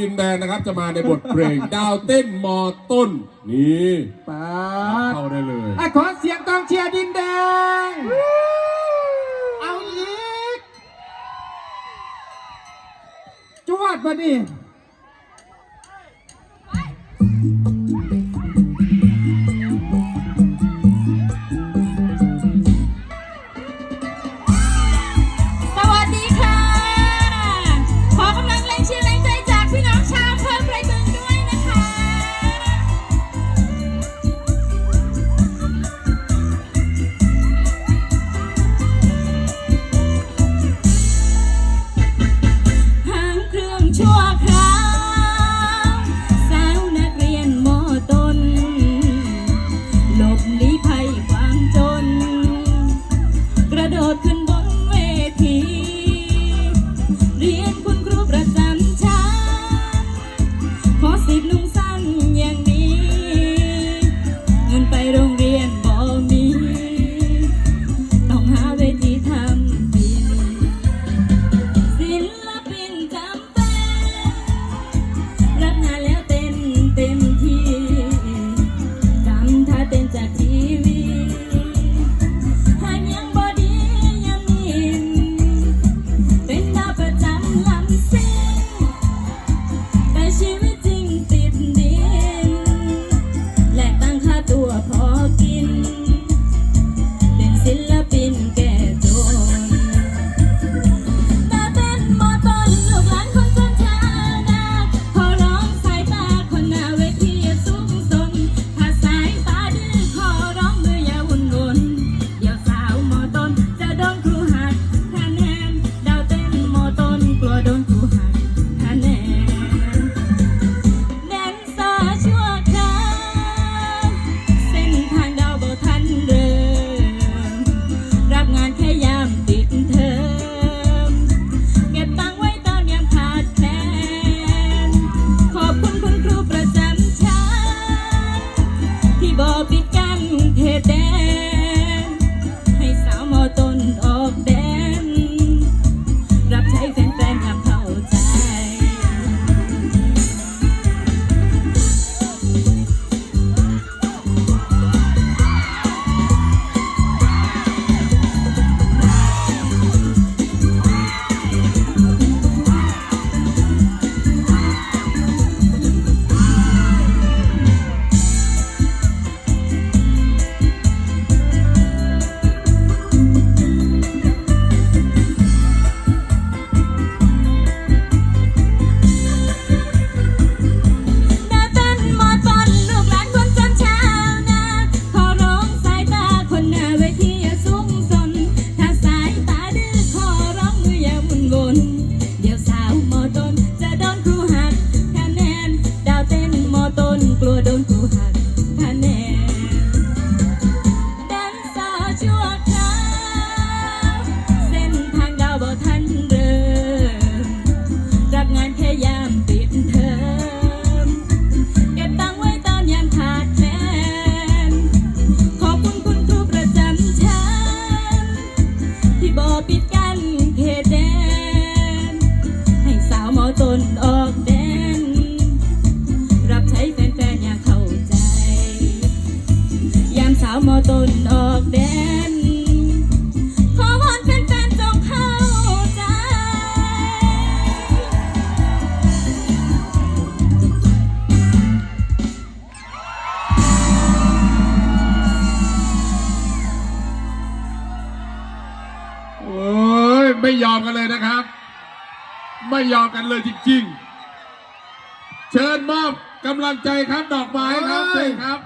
ดินแดนนะครับจะมาในบทเพลง ดาวเต้นมอต้น นี่ป๊าเข้าได้เลยอขอเสียงกองเชียร์ดินแดง เอาอีกจวดมาดิ đường điền ามาต้นออกแดน ขอวอนแฟนๆจงเข้าใจ โอ้ยไม่ยอมกันเลยนะครับ ไม่ยอมกันเลยจริงๆ เชิญมอบกำลังใจครับดอกไม้ครับเชิญครับ